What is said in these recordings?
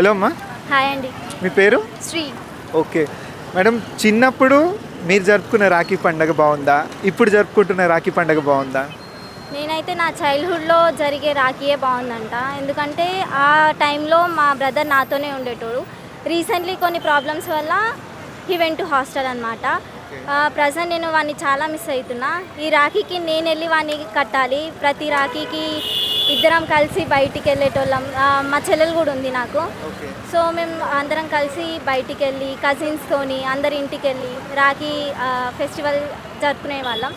Hello అమ్మా. Hi అండి. మీ పేరు? శ్రీ. ఓకే. మేడం చిన్నప్పుడు మీరు జరుపుకునే రాఖీ పండగ బాగుందా? ఇప్పుడు జరుపుకుంటున్న రాఖీ పండగ బాగుందా? నేనైతే నా చైల్డ్హుడ్లో జరిగే రాఖీయే బాగుందంట. ఎందుకంటే ఆ టైంలో మా బ్రదర్ నాతోనే ఉండేటోడు. రీసెంట్లీ కొన్ని ప్రాబ్లమ్స్ వల్ల హీ వెంట్ టు హాస్టల్ అనమాట ప్రజెంట్ నేను వాడిని చాలా మిస్ అవుతున్నా. ఈ రాఖీకి నేను వెళ్ళి వాడిని కట్టాలి. ప్రతి రాఖీకి ఇద్దరం కలిసి బయటికి వెళ్ళేటోళ్ళం. మా చెల్లెలు కూడా ఉంది నాకు. సో మేము అందరం కలిసి బయటికి వెళ్ళి కజిన్స్తోని అందరి ఇంటికి వెళ్ళి రాఖీ ఫెస్టివల్ జరుపుకునే వాళ్ళం.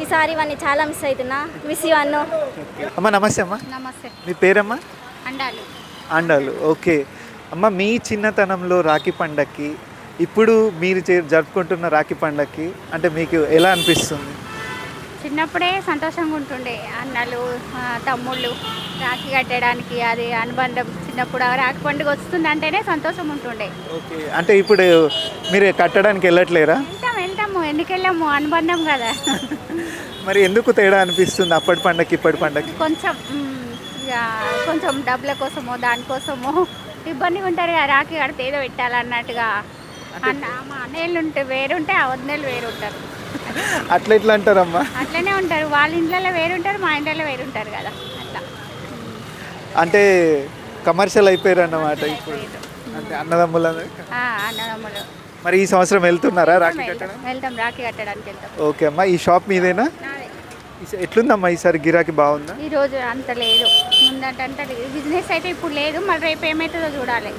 ఈసారి వాడిని చాలా మిస్ అవుతున్నా మిస్ యూ అన్ను. అమ్మ నమస్తే అమ్మా. నమస్తే. మీ పేరమ్మా? అండాలు. అండాలు ఓకే. అమ్మ మీ చిన్నతనంలో రాఖీ పండగకి ఇప్పుడు మీరు చే- జరుపుకుంటున్న రాఖీ పండగకి అంటే మీకు ఎలా అనిపిస్తుంది? చిన్నప్పుడే సంతోషంగా ఉంటుండే అన్నలు తమ్ముళ్ళు రాఖీ కట్టడానికి అది అనుబంధం చిన్నప్పుడు రాఖీ పండుగ వస్తుంది అంటేనే సంతోషం ఉంటుండే ఓకే అంటే ఇప్పుడు మీరు కట్టడానికి వెళ్ళట్లేరా? వెళ్తాం వెళ్తాము ఎందుకు వెళ్ళాము అనుబంధం కదా. మరి ఎందుకు తేడా అనిపిస్తుంది అప్పటి పండగకి ఇప్పటి పండగకి కొంచెం ఇక కొంచెం డబ్బుల కోసమో దానికోసమో ఇబ్బందిగా ఉంటారు కదా రాఖీ కడితే ఏదో పెట్టాలన్నట్టుగా. అన్న మా అన్నయ్యలు ఉంటే వేరుంటే ఆ వదినలు వేరు ఉంటారు అట్లా ఎట్లా అంటారమ్మా? అట్లనే ఉంటారు. వాళ్ళ ఇంట్లో వేరుంటారు మా ఇంట్లో వేరుంటారు కదా. అట్లా. అంటే కమర్షియల్ అయిపోయారు అన్నమాట ఇప్పుడు అంటే అన్నదమ్ముల మరి ఈ సంవత్సరం వెళ్తున్నారా రాఖీ వెళ్తాం కట్టడం వెళ్తాం రాఖీ కట్టడానికి వెళ్తాం. ఓకే అమ్మా ఈ షాప్ మీదేనా? ఎట్లుందమ్మా ఈసారి గిరాకీ బాగుందా? ఈ రోజు అంత లేదు. ముందంటే బిజినెస్ అయితే ఇప్పుడు లేదు. మరి రేపు ఏమవుతుందో చూడాలి.